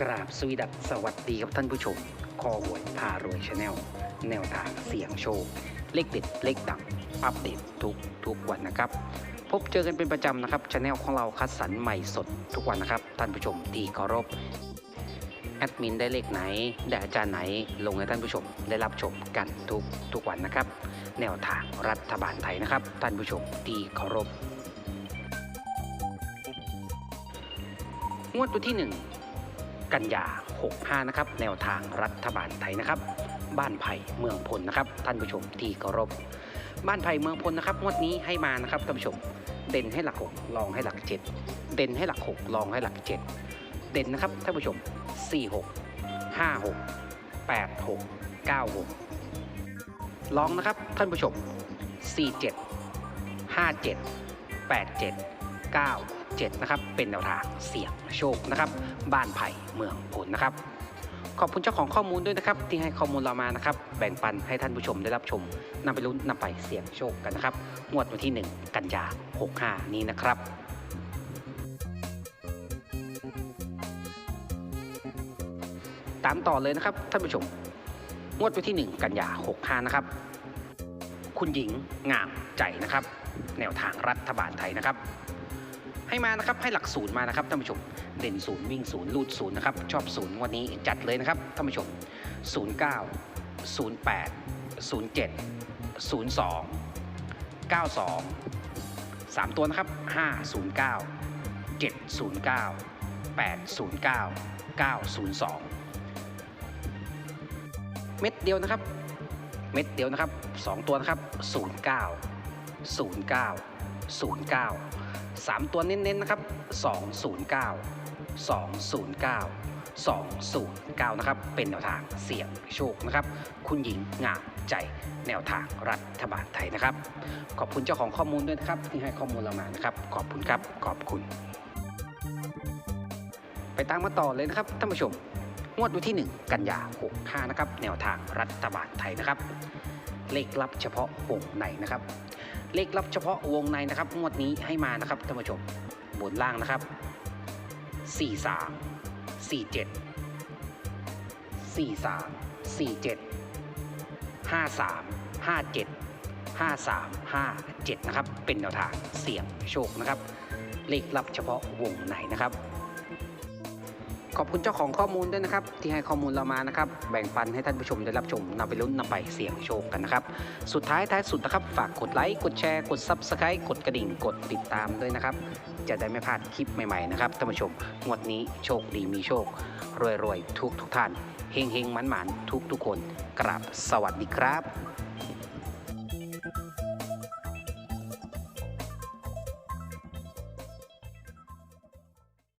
กราบสวีดัสสวัสดีครับท่านผู้ชม คอหวยพารวยชาแนล แนวทางเสียงโชค เลขเด็ดเลขดังอัปเดตทุกทุกวันนะครับ พบเจอกันเป็นประจำนะครับชาแนลของเราคัดสรรใหม่สดทุกวันนะครับ ท่านผู้ชมที่เคารพแอดมินได้เลขไหน ได้อาจารย์ไหน ลงให้ท่านผู้ชมได้รับชมกันทุกทุกวันนะครับ แนวทางรัฐบาลไทยนะครับ ท่านผู้ชมที่เคารพงวดตัวที่ 1 กันยา 65 นะครับ แนวทางรัฐบาลไทยนะครับ บ้านไผ่เมืองพลนะครับ ท่านผู้ชมที่เคารพ บ้านไผ่เมืองพลนะครับงวดนี้ให้มานะครับท่านผู้ชม เด่นให้หลักหกลองให้หลักเจ็ดเด่นให้หลักหกลองให้หลักเจ็ดเด่นนะครับท่านผู้ชม 46 56 86 96 ลองนะครับท่านผู้ชม 47 57 87 7 นะครับ เป็นแนวทางเสี่ยงโชคนะครับ บ้านไผ่เมืองผลนะครับ ขอบคุณเจ้าของข้อมูลด้วยนะครับ ที่ให้ข้อมูลเรามานะครับ แบ่งปันให้ท่านผู้ชมได้รับชมนำไปลุ้นนำไปเสี่ยงโชคกันนะครับงวดวันที่ 1 กันยา65 นี้นะครับตามต่อเลยนะครับท่านผู้ชม งวดวันที่ 1 กันยา65 นะครับ คุณหญิงงามใจนะครับ แนวทางรัฐบาลไทยนะครับ ให้มานะครับให้หลักศูนย์มานะครับท่านผู้ชมเด่นศูนย์วิ่งศูนย์ลูดศูนย์นะครับชอบศูนย์วันนี้จัดเลยนะครับท่านผู้ชม 09 08 07 02 92 3 ตัวนะครับ 509 709 809 902 เม็ดเดียวนะครับ เม็ดเดียวนะครับ 2 ตัวนะครับ 09 09 09 3 ตัวเน้นๆนะครับ 209 209 209 นะครับ เป็นแนวทางเสี่ยงโชคนะครับ คุณหญิงงามใจแนวทางรัฐบาลไทยนะครับ ขอบคุณเจ้าของข้อมูลด้วยนะครับ ที่ให้ข้อมูลเรามานะครับ ขอบคุณครับ ขอบคุณ ไปตามมาต่อเลยนะครับท่านผู้ชม งวดวันที่ 1 กันยา65 นะครับ แนวทางรัฐบาลไทยนะครับ เลขลับเฉพาะวงในนะครับ เลขลับเฉพาะวงในนะครับงวดนี้ให้มานะครับท่านผู้ชมบนล่างนะครับ 43 47 43 47 53 57 53 57 นะครับ เป็นแนวทางเสี่ยงโชคนะครับ เลขลับเฉพาะวงในนะครับ ขอบคุณเจ้าของข้อมูลด้วยนะครับ ที่ให้ข้อมูลเรามานะครับ แบ่งปันให้ท่านผู้ชมได้รับชมนำไปลุ้นนำไปเสี่ยงโชคกันนะครับ สุดท้ายท้ายสุดนะครับ ฝากกดไลค์กดแชร์กด Subscribe กดกระดิ่งกดติดตามด้วยนะครับ จะได้ไม่พลาดคลิปใหม่ๆนะครับท่านผู้ชมงวดนี้โชคดีมีโชค รวยๆทุกทุกท่านเฮงเฮงๆหมันๆทุกทุกคนกราบสวัสดีครับ